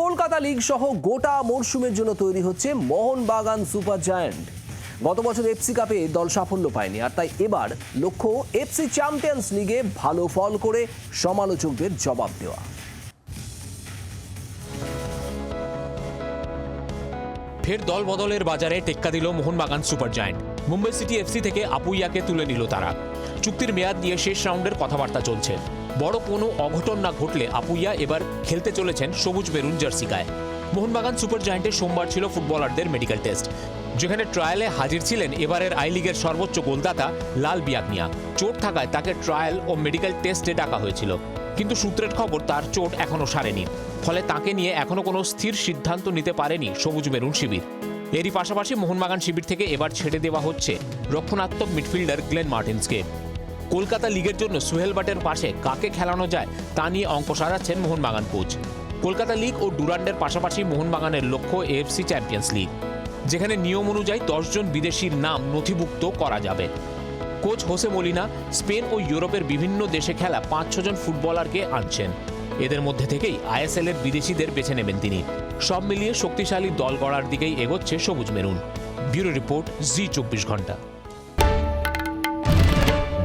Kolkata league সহ গোটা মরশুমের জন্য তৈরি হচ্ছে মোহনবাগান সুপার জায়ান্ট। গত বছর এফসি কাপে দল সাফল্য পায়নি, আর তাই এবার লক্ষ্য এফসি চ্যাম্পিয়ন্স লিগে ভালো ফল করে সমালোচকদের জবাব দেওয়া। ফের দল বদলের বাজারে টেক্কা দিল Mohun Bagan super giant. Mumbai city FC থেকে আপুইয়াকে তুলে নিল তারা। চুক্তির মেয়াদ নিয়ে শেষ রাউন্ডের কথাবার্তা চলছে। বড় কোনো অঘটন না ঘটলে আপুইয়া এবার খেলতে চলেছেন সবুজ বেরুন জার্সি গায়ে। মোহনবাগান সুপার জায়ান্টে সোমবার ছিল ফুটবলারদের মেডিকেল টেস্ট। যেখানে ট্রায়ালে হাজির ছিলেন এবারের আই লিগের সর্বোচ্চ গোলদাতা লাল বিয়াগনিয়া চোট থাকায় তাকে ট্রায়াল ও মেডিকেল টেস্টে ডাকা হয়েছিল। কিন্তু সূত্রের খবর তার চোট এখনও সারেনি। ফলে তাকে নিয়ে এখনও কোনো স্থির সিদ্ধান্ত নিতে পারেনি সবুজ মেরুন শিবির। এরই পাশাপাশি মোহনবাগান শিবির থেকে এবার ছেড়ে দেওয়া হচ্ছে রক্ষণাত্মক মিডফিল্ডার গ্লেন মার্টিন্সকে। কলকাতা লিগের জন্য সুহেল বাটের পাশে কাকে খেলানো যায় তা নিয়ে অঙ্ক সাজাচ্ছেন মোহনবাগান কোচ। কলকাতা লিগ ও ডুরান্ডের পাশাপাশি মোহনবাগানের লক্ষ্য এএফসি চ্যাম্পিয়ন্স লিগ। যেখানে নিয়ম অনুযায়ী দশজন বিদেশির নাম নথিভুক্ত করা যাবে। কোচ হোসে মলিনা, স্পেন ও ইউরোপের বিভিন্ন দেশে খেলা পাঁচ ছজন ফুটবলারকে আনছেন। এদের মধ্যে থেকেই আইএসএল এর বিদেশিদের বেছে নেবেন তিনি। সব মিলিয়ে শক্তিশালী দল গড়ার দিকেই এগোচ্ছে সবুজ মেরুন। ব্যুরো রিপোর্ট, জি চব্বিশ ঘণ্টা।